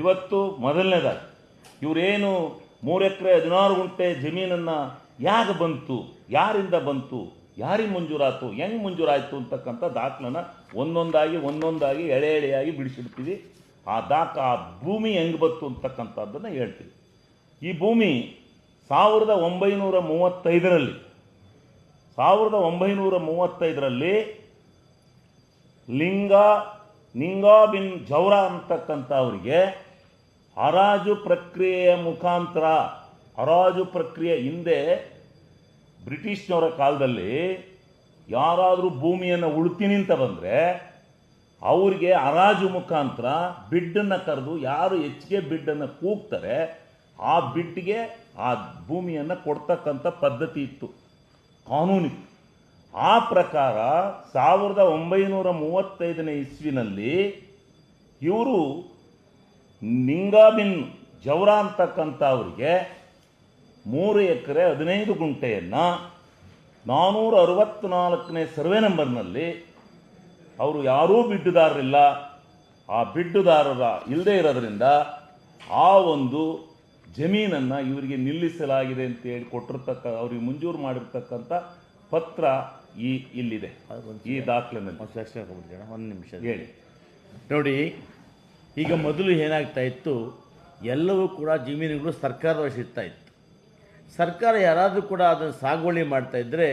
ಇವತ್ತು ಮೊದಲನೇದಾಗಿ, ಇವರೇನು ಮೂರು ಎಕರೆ ಹದಿನಾರು ಗುಂಟೆ ಜಮೀನನ್ನು ಯಾಕೆ ಬಂತು, ಯಾರಿಂದ ಬಂತು, ಯಾರಿಗೆ ಮಂಜೂರಾತು ಹೆಂಗೆ ಮಂಜೂರಾಯಿತು ಅಂತಕ್ಕಂಥ ದಾಖಲನ್ನ ಒಂದೊಂದಾಗಿ ಒಂದೊಂದಾಗಿ ಎಳೆ ಎಳೆಯಾಗಿ ಬಿಡಿಸಿಡ್ತೀವಿ. ಆ ದಾಖ, ಆ ಭೂಮಿ ಹೆಂಗೆ ಬಂತು ಅಂತಕ್ಕಂಥದ್ದನ್ನು ಹೇಳ್ತೀವಿ. ಈ ಭೂಮಿ ಸಾವಿರದ ಒಂಬೈನೂರ ಮೂವತ್ತೈದರಲ್ಲಿ, ಸಾವಿರದ ಒಂಬೈನೂರ ಮೂವತ್ತೈದರಲ್ಲಿ ಲಿಂಗ ನಿಂಗಾಬಿನ್ ಜೌರ ಅಂತಕ್ಕಂಥ ಅವರಿಗೆ ಹರಾಜು ಪ್ರಕ್ರಿಯೆಯ ಮುಖಾಂತರ, ಹರಾಜು ಪ್ರಕ್ರಿಯೆ ಹಿಂದೆ ಬ್ರಿಟಿಷ್ನವರ ಕಾಲದಲ್ಲಿ ಯಾರಾದರೂ ಭೂಮಿಯನ್ನು ಉಳ್ತೀನಿ ಅಂತ ಬಂದರೆ ಅವರಿಗೆ ಹರಾಜು ಮುಖಾಂತರ ಬಿಡ್ಡನ್ನು ಕರೆದು ಯಾರು ಹೆಚ್ಚಿಗೆ ಬಿಡ್ಡನ್ನು ಕೂಗ್ತಾರೆ, ಆ ಬಿಡ್ಗೆ ಆ ಭೂಮಿಯನ್ನು ಕೊಡ್ತಕ್ಕಂಥ ಪದ್ಧತಿ ಇತ್ತು ಕಾನೂನಿತ್ತು ಆ ಪ್ರಕಾರ ಸಾವಿರದ ಒಂಬೈನೂರ ಮೂವತ್ತೈದನೇ ಇಸ್ವಿನಲ್ಲಿ ಇವರು ನಿಂಗಾಬಿನ್ ಜವರ ಅಂತಕ್ಕಂಥ ಅವರಿಗೆ ಮೂರು ಎಕರೆ ಹದಿನೈದು ಗುಂಟೆಯನ್ನು ನಾನ್ನೂರ ಅರವತ್ತ್ನಾಲ್ಕನೇ ಸರ್ವೆ ನಂಬರ್ನಲ್ಲಿ ಅವರು ಯಾರೂ ಬಿಡ್ಡುದಾರರಿಲ್ಲ. ಆ ಬಿಡ್ಡುದಾರರ ಇಲ್ಲದೆ ಇರೋದ್ರಿಂದ ಆ ಒಂದು ಜಮೀನನ್ನು ಇವರಿಗೆ ನಿಲ್ಲಿಸಲಾಗಿದೆ ಅಂತ ಹೇಳಿ ಕೊಟ್ಟಿರ್ತಕ್ಕ ಅವ್ರಿಗೆ ಮಂಜೂರು ಮಾಡಿರ್ತಕ್ಕಂಥ ಪತ್ರ ಈ ಇಲ್ಲಿದೆ ಈ ದಾಖಲೆ ಒಂದು ನಿಮಿಷ. ಹೇಳಿ. ನೋಡಿ ಈಗ ಮೊದಲು ಏನಾಗ್ತಾ ಇತ್ತು, ಎಲ್ಲವೂ ಕೂಡ ಜಮೀನುಗಳು ಸರ್ಕಾರದ ವಶ ಇರ್ತಾ ಇತ್ತು. ಸರ್ಕಾರ ಯಾರಾದರೂ ಕೂಡ ಅದನ್ನು ಸಾಗುವಳಿ ಮಾಡ್ತಾ ಇದ್ದರೆ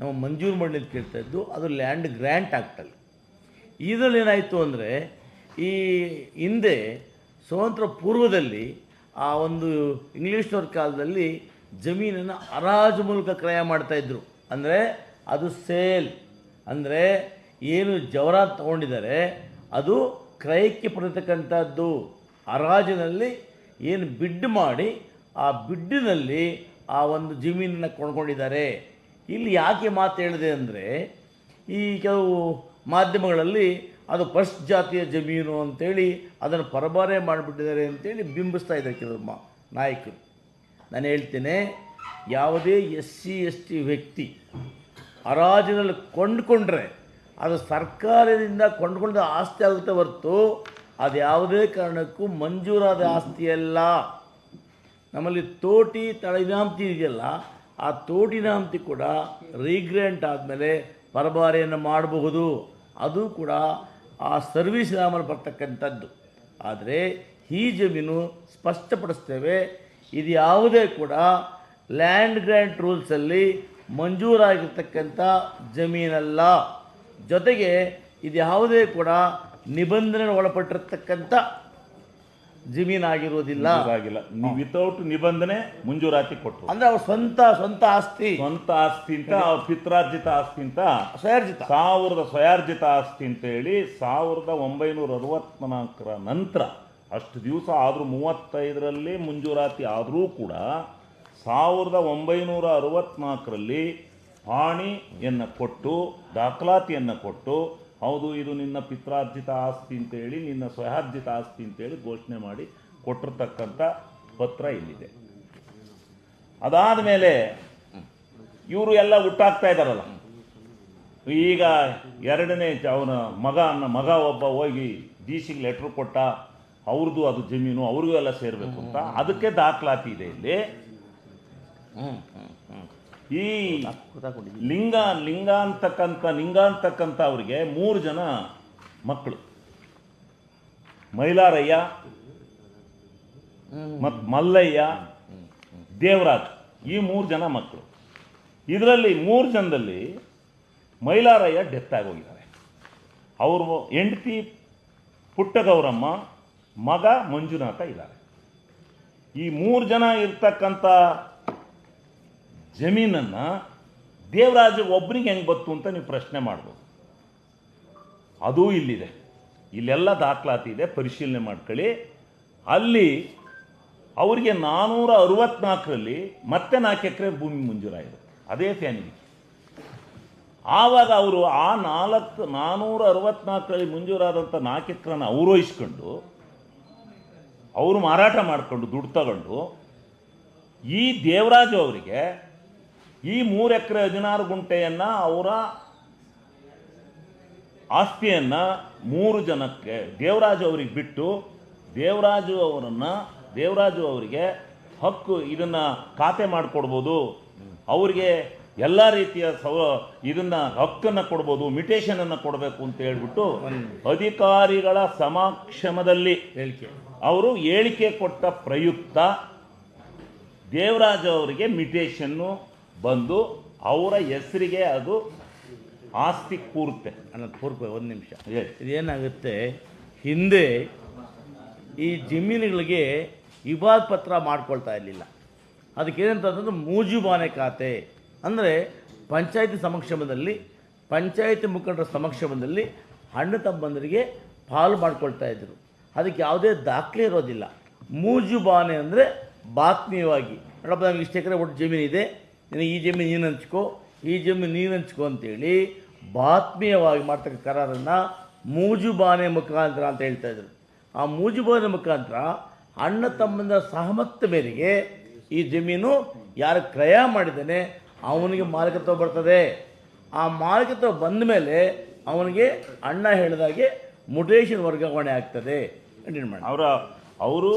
ನಾವು ಮಂಜೂರು ಮಾಡಿ ಅಂತ ಕೇಳ್ತಾ ಇದ್ದು, ಅದು ಲ್ಯಾಂಡ್ ಗ್ರ್ಯಾಂಟ್ ಆಗ್ತಲ್ಲ ಇದರಲ್ಲಿ ಏನಾಯಿತು ಅಂದರೆ, ಈ ಹಿಂದೆ ಸ್ವತಂತ್ರ ಪೂರ್ವದಲ್ಲಿ ಆ ಒಂದು ಇಂಗ್ಲೀಷ್ನವ್ರ ಕಾಲದಲ್ಲಿ ಜಮೀನನ್ನು ಹರಾಜು ಮೂಲಕ ಕ್ರಯ ಮಾಡ್ತಾಯಿದ್ರು ಅಂದರೆ ಅದು ಸೇಲ್. ಅಂದರೆ ಏನು ಜವರ ತೊಗೊಂಡಿದ್ದಾರೆ, ಅದು ಕ್ರಯಕ್ಕೆ ಪಡೆತಕ್ಕಂಥದ್ದು ಹರಾಜಿನಲ್ಲಿ ಏನು ಬಿಡ್ ಮಾಡಿ, ಆ ಬಿಡ್ಡಿನಲ್ಲಿ ಆ ಒಂದು ಜಮೀನನ್ನು ಕೊಂಡ್ಕೊಂಡಿದ್ದಾರೆ. ಇಲ್ಲಿ ಯಾಕೆ ಮಾತು ಹೇಳಿದೆ ಅಂದರೆ, ಈ ಕೆಲವು ಮಾಧ್ಯಮಗಳಲ್ಲಿ ಅದು ಫಸ್ಟ್ ಜಾತಿಯ ಜಮೀನು ಅಂತೇಳಿ ಅದನ್ನು ಪರಬಾರೆ ಮಾಡಿಬಿಟ್ಟಿದ್ದಾರೆ ಅಂತೇಳಿ ಬಿಂಬಿಸ್ತಾ ಇದ್ದಾರೆ ಕೆಲವು ಮಾ ನಾಯಕರು. ನಾನು ಹೇಳ್ತೇನೆ, ಯಾವುದೇ ಎಸ್ ಸಿ ಎಸ್ ಟಿ ವ್ಯಕ್ತಿ ಹರಾಜಿನಲ್ಲಿ ಕೊಂಡ್ಕೊಂಡ್ರೆ ಅದು ಸರ್ಕಾರದಿಂದ ಕೊಂಡ್ಕೊಂಡ ಆಸ್ತಿ ಆಗುತ್ತೆ ಹೊರತು ಅದು ಯಾವುದೇ ಕಾರಣಕ್ಕೂ ಮಂಜೂರಾದ ಆಸ್ತಿಯಲ್ಲ ನಮ್ಮಲ್ಲಿ ತೋಟಿ ತಳಿನಾಂತಿ ಇದೆಯಲ್ಲ, ಆ ತೋಟಿನಾಂತಿ ಕೂಡ ರೀಗ್ರೆಂಟ್ ಆದಮೇಲೆ ಪರಭಾರೆಯನ್ನು ಮಾಡಬಹುದು. ಅದು ಕೂಡ ಆ ಸರ್ವಿಸ್ ನಾಮಲ್ಲಿ ಬರ್ತಕ್ಕಂಥದ್ದು. ಆದರೆ ಈ ಜಮೀನು ಸ್ಪಷ್ಟಪಡಿಸ್ತೇವೆ, ಇದು ಯಾವುದೇ ಕೂಡ ಲ್ಯಾಂಡ್ ಗ್ರ್ಯಾಂಟ್ ರೂಲ್ಸಲ್ಲಿ ಮಂಜೂರಾಗಿರ್ತಕ್ಕಂಥ ಜಮೀನಲ್ಲ. ಜೊತೆಗೆ ಇದು ಯಾವುದೇ ಕೂಡ ನಿಬಂಧನೆ ಒಳಪಟ್ಟಿರ್ತಕ್ಕಂಥ ಜಮೀನಾಗಿರುವುದಿಲ್ಲ. ಆಗಿಲ್ಲ ವಿತೌಟ್ ನಿಬಂಧನೆ ಮುಂಜೂರಾತಿ ಕೊಟ್ಟರು. ಅಂದ್ರೆ ಅವ್ರ ಸ್ವಂತ ಸ್ವಂತ ಆಸ್ತಿ. ಸ್ವಂತ ಆಸ್ತಿ ಅಂತ ಅವ್ರ ಪಿತ್ರಾರ್ಜಿತ ಆಸ್ತಿ ಅಂತ. ಸ್ವಯಾರ್ಜಿತ. ಸಾವಿರದ ಸ್ವಯಾರ್ಜಿತ ಆಸ್ತಿ ಅಂತ ಹೇಳಿ ಸಾವಿರದ ಒಂಬೈನೂರ ಅರವತ್ನಾಲ್ಕರ ನಂತರ ಅಷ್ಟು ದಿವಸ ಆದರೂ ಮೂವತ್ತೈದರಲ್ಲಿ ಮುಂಜೂರಾತಿ ಆದರೂ ಕೂಡ ಸಾವಿರದ ಒಂಬೈನೂರ ಅರವತ್ನಾಲ್ಕರಲ್ಲಿ ಪಾಣಿಯನ್ನು ಕೊಟ್ಟು ದಾಖಲಾತಿಯನ್ನು ಕೊಟ್ಟು ಹೌದು ಇದು ನಿನ್ನ ಪಿತ್ರಾರ್ಜಿತ ಆಸ್ತಿ ಅಂತೇಳಿ ನಿನ್ನ ಸ್ವಯಾರ್ಜಿತ ಆಸ್ತಿ ಅಂತೇಳಿ ಘೋಷಣೆ ಮಾಡಿ ಕೊಟ್ಟಿರ್ತಕ್ಕಂಥ ಪತ್ರ ಇಲ್ಲಿದೆ. ಅದಾದ ಮೇಲೆ ಇವರು ಎಲ್ಲ ಹುಟ್ಟಾಗ್ತಾ ಇದ್ದಾರಲ್ಲ ಈಗ ಎರಡನೇ ಅವನ ಮಗ ಅನ್ನ ಮಗ ಒಬ್ಬ ಹೋಗಿ ಡಿ ಸಿಗೆ ಲೆಟ್ರ್ ಕೊಟ್ಟ ಅವ್ರದ್ದು ಅದು ಜಮೀನು ಅವ್ರಿಗೂ ಎಲ್ಲ ಸೇರಬೇಕು ಅಂತ. ಅದಕ್ಕೆ ದಾಖಲಾತಿ ಇದೆ ಇಲ್ಲಿ. ಈ ಲಿಂಗ ಲಿಂಗ ಅಂತಕ್ಕಂಥ ಲಿಂಗ ಅಂತಕ್ಕಂಥ ಅವರಿಗೆ ಮೂರು ಜನ ಮಕ್ಕಳು ಮೈಲಾರಯ್ಯ ಮತ್ತು ಮಲ್ಲಯ್ಯ ದೇವರಾಜ್ ಈ ಮೂರು ಜನ ಮಕ್ಕಳು ಇದರಲ್ಲಿ ಮೂರು ಜನದಲ್ಲಿ ಮೈಲಾರಯ್ಯ ಡೆತ್ ಆಗೋಗಿದ್ದಾರೆ. ಅವರು ಹೆಂಡತಿ ಪುಟ್ಟಗೌರಮ್ಮ ಮಗ ಮಂಜುನಾಥ ಇದ್ದಾರೆ. ಈ ಮೂರು ಜನ ಇರ್ತಕ್ಕಂಥ ಜಮೀನನ್ನು ದೇವರಾಜ ಒಬ್ಬರಿಗೆ ಹೆಂಗೆ ಬತ್ತು ಅಂತ ನೀವು ಪ್ರಶ್ನೆ ಮಾಡ್ಬೋದು. ಅದೂ ಇಲ್ಲಿದೆ. ಇಲ್ಲೆಲ್ಲ ದಾಖಲಾತಿ ಇದೆ, ಪರಿಶೀಲನೆ ಮಾಡ್ಕೊಳ್ಳಿ. ಅಲ್ಲಿ ಅವರಿಗೆ ನಾನ್ನೂರ ಅರವತ್ನಾಲ್ಕರಲ್ಲಿ ಮತ್ತೆ ನಾಲ್ಕು ಎಕರೆ ಭೂಮಿ ಮಂಜೂರಾಗಿದೆ. ಅದೇ ಫ್ಯಾಮಿಲಿ ಆವಾಗ ಅವರು ಆ ನಾಲ್ಕು ನಾನ್ನೂರ ಅರವತ್ನಾಲ್ಕರಲ್ಲಿ ಮಂಜೂರಾದಂಥ ನಾಲ್ಕು ಎಕರೆನ ಅವರು ಇಸ್ಕೊಂಡು ಅವರು ಮಾರಾಟ ಮಾಡಿಕೊಂಡು, ದುಡ್ಡು ತಗೊಂಡು, ಈ ದೇವರಾಜು ಅವರಿಗೆ ಈ ಮೂರು ಎಕರೆ ಹದಿನಾರು ಗುಂಟೆಯನ್ನು ಅವರ ಆಸ್ತಿಯನ್ನು ಮೂರು ಜನಕ್ಕೆ ದೇವರಾಜು ಅವರಿಗೆ ಬಿಟ್ಟು ದೇವರಾಜು ಅವರನ್ನು ದೇವರಾಜು ಅವರಿಗೆ ಹಕ್ಕು ಇದನ್ನು ಖಾತೆ ಮಾಡಿಕೊಡ್ಬೋದು. ಅವರಿಗೆ ಎಲ್ಲ ರೀತಿಯ ಸವ ಇದನ್ನು ಹಕ್ಕನ್ನು ಕೊಡ್ಬೋದು ಮಿಟೇಷನನ್ನು ಕೊಡಬೇಕು ಅಂತ ಹೇಳ್ಬಿಟ್ಟು ಅಧಿಕಾರಿಗಳ ಸಮಕ್ಷಮದಲ್ಲಿ ಹೇಳಿಕೆ. ಅವರು ಹೇಳಿಕೆ ಕೊಟ್ಟ ಪ್ರಯುಕ್ತ ದೇವರಾಜು ಅವರಿಗೆ ಮಿಟೇಷನ್ನು ಬಂದು ಅವರ ಹೆಸರಿಗೆ ಅದು ಆಸ್ತಿ ಕೂರುತ್ತೆ ಅನ್ನೋದು ಕೂರ್ಪ ಒಂದು ನಿಮಿಷ. ಇದೇನಾಗುತ್ತೆ? ಹಿಂದೆ ಈ ಜಮೀನುಗಳಿಗೆ ವಿವಾದ ಪತ್ರ ಮಾಡ್ಕೊಳ್ತಾ ಇರಲಿಲ್ಲ. ಅದಕ್ಕೇನಂತಂದ್ರೆ ಮೂಜುಬಾನೆ ಖಾತೆ. ಅಂದರೆ ಪಂಚಾಯತಿ ಸಮಕ್ಷಮದಲ್ಲಿ ಪಂಚಾಯತಿ ಮುಖಂಡರ ಸಮಕ್ಷಮದಲ್ಲಿ ಹಣ್ಣು ತಮ್ಮಂದರಿಗೆ ಪಾಲು ಮಾಡ್ಕೊಳ್ತಾ ಇದ್ದರು ಅದಕ್ಕೆ ಯಾವುದೇ ದಾಖಲೆ ಇರೋದಿಲ್ಲ. ಮೂಜುಬಾನೆ ಅಂದರೆ ಬಾತ್ಮೀಯವಾಗಿ. ನೋಡಪ್ಪ ನಮಗೆ ಇಷ್ಟು ಎಕರೆ ಒಟ್ಟು ಜಮೀನಿದೆ. ನಿನಗೆ ಈ ಜಮೀನು ನೀನು ಹಂಚ್ಕೋ, ಈ ಜಮೀನು ನೀನು ಹಂಚ್ಕೋ ಅಂತೇಳಿ ಬಾತ್ಮೀಯವಾಗಿ ಮಾಡ್ತಕ್ಕ ಕರಾರನ್ನು ಮೂಜುಬಾನೆ ಮುಖಾಂತರ ಅಂತ ಹೇಳ್ತಾ ಇದ್ರು. ಆ ಮೂಜುಬಾನೆ ಮುಖಾಂತರ ಅಣ್ಣ ತಮ್ಮಂದ ಸಹಮತ ಮೇರೆಗೆ ಈ ಜಮೀನು ಯಾರು ಕ್ರಯ ಮಾಡಿದ್ದಾನೆ ಅವನಿಗೆ ಮಾಲೀಕತ್ವ ಬರ್ತದೆ. ಆ ಮಾಲೀಕತ್ವ ಬಂದ ಮೇಲೆ ಅವನಿಗೆ ಅಣ್ಣ ಹೇಳಿದಾಗೆ ಮುಟೇಶನ್ ವರ್ಗಾವಣೆ ಆಗ್ತದೆ ಮಾಡಿ ಅವರ, ಅವರು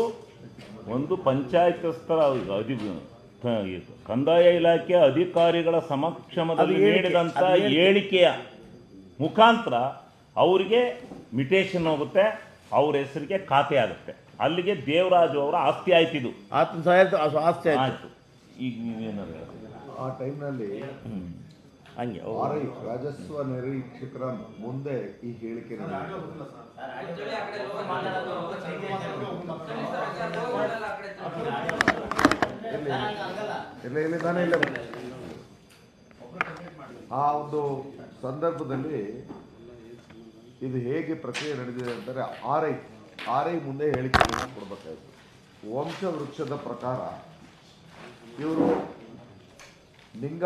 ಒಂದು ಪಂಚಾಯತಸ್ಥರ ಅಧಿ ಅಧಿಕ ಕಂದಾಯ ಇಲಾಖೆ ಅಧಿಕಾರಿಗಳ ಸಮಕ್ಷಮದಲ್ಲಿ ನೀಡಿದಂಥ ಹೇಳಿಕೆಯ ಮುಖಾಂತರ ಅವರಿಗೆ ಮಿಟೇಷನ್ ಹೋಗುತ್ತೆ ಅವ್ರ ಹೆಸರಿಗೆ ಖಾತೆ ಆಗುತ್ತೆ. ಅಲ್ಲಿಗೆ ದೇವರಾಜು ಅವರ ಆಸ್ತಿ ಆಯ್ತಿದು ಆತನ ಸಹಾಯ ಆಸ್ತಿ ಆಯ್ತು. ಈಗ ನೀವೇನಾದ್ರು? ಆ ಟೈಮ್ನಲ್ಲಿ ಹಂಗೆ ಓ. ರಾಜಸ್ವ ನಿರೀಕ್ಷಕರ ಮುಂದೆ ಈ ಹೇಳಿಕೆ. ಇಲ್ಲ ಇಲ್ಲಿ? ಆ ಒಂದು ಸಂದರ್ಭದಲ್ಲಿ ಇದು ಹೇಗೆ ಪ್ರಕ್ರಿಯೆ ನಡೆದಿದೆ ಅಂತಾರೆ ಆರೈ ಆರೈ ಮುಂದೆ ಹೇಳಿಕೆಯನ್ನು ಕೊಡಬೇಕಾಯಿತು ವಂಶ ವೃಕ್ಷದ ಪ್ರಕಾರ ಇವರು ನಿಂಗ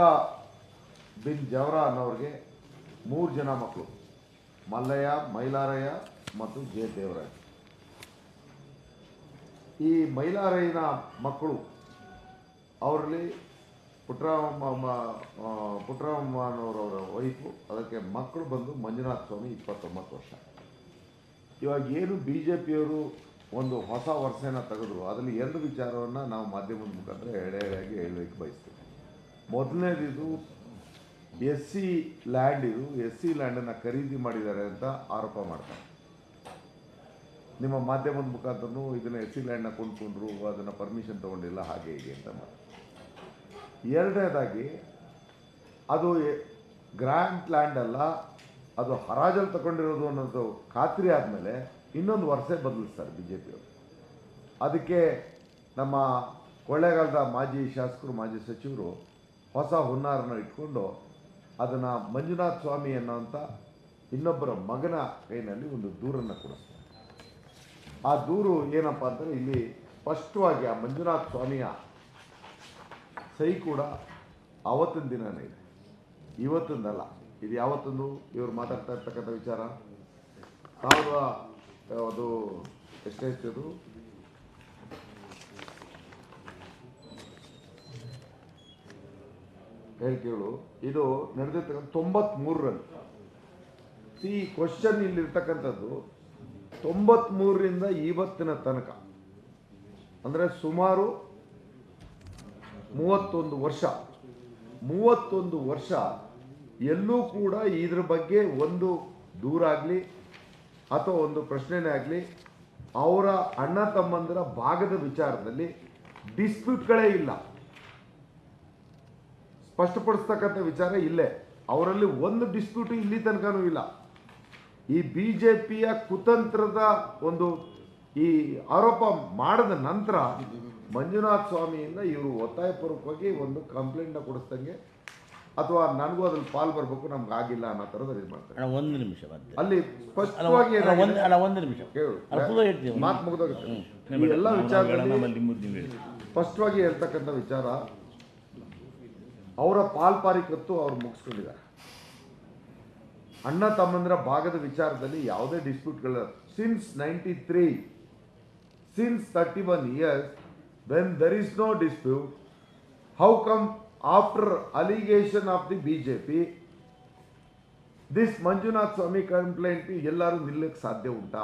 ಬಿನ್ ಜವರ ಅನ್ನೋರಿಗೆ ಮೂರು ಜನ ಮಕ್ಕಳು ಮಲ್ಲಯ್ಯ ಮೈಲಾರಯ್ಯ ಮತ್ತು ಜಯ ದೇವರಾಯ ಈ ಮೈಲಾರಯ್ಯನ ಮಕ್ಕಳು ಅವರಲ್ಲಿ ಪುಟ್ಟರಾಮ ಪುಟ್ಟರಾಮನವರವರ ವೈಫು, ಅದಕ್ಕೆ ಮಕ್ಕಳು ಬಂದು ಮಂಜುನಾಥ ಸ್ವಾಮಿ ಇಪ್ಪತ್ತೊಂಬತ್ತು ವರ್ಷ. ಇವಾಗ ಏನು ಬಿ ಜೆ ಪಿಯವರು ಒಂದು ಹೊಸ ವರ್ಷನ ತೆಗೆದ್ರು ಅದರಲ್ಲಿ ಎರಡು ವಿಚಾರವನ್ನು ನಾವು ಮಾಧ್ಯಮದ ಮುಖಾಂತರ ಎಳೆ ಎಳೆಯಾಗಿ ಹೇಳಲಿಕ್ಕೆ ಬಯಸ್ತೀವಿ. ಮೊದಲನೇದಿದು, ಎಸ್ ಸಿ ಲ್ಯಾಂಡ್ ಇದು, ಎಸ್ ಸಿ ಲ್ಯಾಂಡನ್ನು ಖರೀದಿ ಮಾಡಿದ್ದಾರೆ ಅಂತ ಆರೋಪ ಮಾಡ್ತಾರೆ. ನಿಮ್ಮ ಮಾಧ್ಯಮದ ಮುಖಾಂತರನು ಇದನ್ನು ಎಸ್ ಸಿ ಲ್ಯಾಂಡ್ನ ಕೊಂಡ್ಕೊಂಡ್ರು, ಅದನ್ನು ಪರ್ಮಿಷನ್ ತೊಗೊಂಡಿಲ್ಲ, ಹಾಗೆ ಹೀಗೆ ಅಂತ ಮಾಡಿ ಎರಡನೇದಾಗಿ, ಅದು ಗ್ರ್ಯಾಂಡ್ ಲ್ಯಾಂಡ್ ಅಲ್ಲ, ಅದು ಹರಾಜಲ್ಲಿ ತಗೊಂಡಿರೋದು ಅನ್ನೋದು ಖಾತ್ರಿ ಆದಮೇಲೆ ಇನ್ನೊಂದು ವರ್ಷ ಬದಲಿಸ್ತಾರೆ ಬಿ ಜೆ ಪಿಯವರು ಅದಕ್ಕೆ ನಮ್ಮ ಕೊಳ್ಳೇಗಾಲದ ಮಾಜಿ ಶಾಸಕರು, ಮಾಜಿ ಸಚಿವರು ಹೊಸ ಹುನ್ನಾರನ ಇಟ್ಕೊಂಡು ಅದನ್ನು ಮಂಜುನಾಥ್ ಸ್ವಾಮಿ ಅನ್ನೋಂಥ ಇನ್ನೊಬ್ಬರ ಮಗನ ಕೈನಲ್ಲಿ ಒಂದು ದೂರನ್ನು ಕೊಡಿಸ್ತಾರೆ. ಆ ದೂರು ಏನಪ್ಪ ಅಂದರೆ ಇಲ್ಲಿ ಸ್ಪಷ್ಟವಾಗಿ ಆ ಮಂಜುನಾಥ್ ಸ್ವಾಮಿಯ ಸಹಿ ಕೂಡ ಆವತ್ತಿನ ದಿನನೇ ಇದೆ. ಇವತ್ತಿಂದಲ್ಲ. ಇದು ಯಾವತ್ತೊಂದು? ಇವರು ಮಾತಾಡ್ತಾ ಇರ್ತಕ್ಕಂಥ ವಿಚಾರ. ಸಾವಿರದ, ಅದು ಎಷ್ಟೆಷ್ಟಿದು ಹೇಳ್ತೀವಳು ಇದು ನಡೆದಿರ್ತಕ್ಕಂಥ ತೊಂಬತ್ಮೂರರಲ್ಲಿ. ಈ ಕ್ವಶನ್ ಇಲ್ಲಿರ್ತಕ್ಕಂಥದ್ದು ತೊಂಬತ್ಮೂರರಿಂದ ಇವತ್ತಿನ ತನಕ. ಅಂದರೆ ಸುಮಾರು ಮೂವತ್ತೊಂದು ವರ್ಷ ಮೂವತ್ತೊಂದು ವರ್ಷ ಎಲ್ಲೂ ಕೂಡ ಇದ್ರ ಬಗ್ಗೆ ಒಂದು ದೂರಾಗಲಿ ಅಥವಾ ಒಂದು ಪ್ರಶ್ನೆನೇ ಆಗಲಿ, ಅವರ ಅಣ್ಣ ತಮ್ಮಂದಿರ ಭಾಗದ ವಿಚಾರದಲ್ಲಿ ಡಿಸ್ಪ್ಯೂಟ್ಗಳೇ ಇಲ್ಲ. ಸ್ಪಷ್ಟಪಡಿಸ್ತಕ್ಕಂಥ ವಿಚಾರ ಇಲ್ಲೇ. ಅವರಲ್ಲಿ ಒಂದು ಡಿಸ್ಪ್ಯೂಟ್ ಇಲ್ಲಿ ತನಕನೂ ಇಲ್ಲ. ಈ ಬಿ ಜೆ ಪಿಯ ಕುತಂತ್ರದ ಒಂದು ಈ ಆರೋಪ ಮಾಡಿದ ನಂತರ ಮಂಜುನಾಥ್ ಸ್ವಾಮಿಯಿಂದ ಇವರು ಒತ್ತಾಯಪೂರ್ವಕವಾಗಿ ಒಂದು ಕಂಪ್ಲೇಂಟ್ನ ಕೊಡಿಸ್ದಂಗೆ ಅಥವಾ ನನಗೂ ಅದ್ರಲ್ಲಿ ಪಾಲ್ ಬರಬೇಕು ನಮ್ಗೆ ಆಗಿಲ್ಲ ಅನ್ನೋ ಥರದ ಇದು ಮಾಡ್ತಾರೆ. ಅಣ್ಣ ಒಂದು ನಿಮಿಷ ಮತ್ತೆ ಅಲ್ಲಿ ಸ್ಪಷ್ಟವಾಗಿ ಒಂದು ಅಣ್ಣ ಒಂದು ನಿಮಿಷ. ಕೇಳು ಮಾತು ಮುಗಿದೋಗುತ್ತೆ. ಎಲ್ಲ ವಿಚಾರದಲ್ಲಿ ಸ್ಪಷ್ಟವಾಗಿ ಹೇಳ್ತಕ್ಕಂಥ ವಿಚಾರ ಅವರ ಪಾಲ್ಪಾರಿಕತ್ತು ಅವ್ರು ಮುಗಿಸ್ಕೊಂಡಿದ್ದಾರೆ. ಅಣ್ಣ ತಮ್ಮಂದಿರ ಭಾಗದ ವಿಚಾರದಲ್ಲಿ ಯಾವುದೇ ಡಿಸ್ಪ್ಯೂಟ್ಗಳ since ninety three years when there is no dispute how come after allegation of the B J P this Manjunath Swamy complaint ಎಲ್ಲರೂ ನಿಲ್ಲಕ್ಕೆ ಸಾಧ್ಯ ಉಂಟಾ?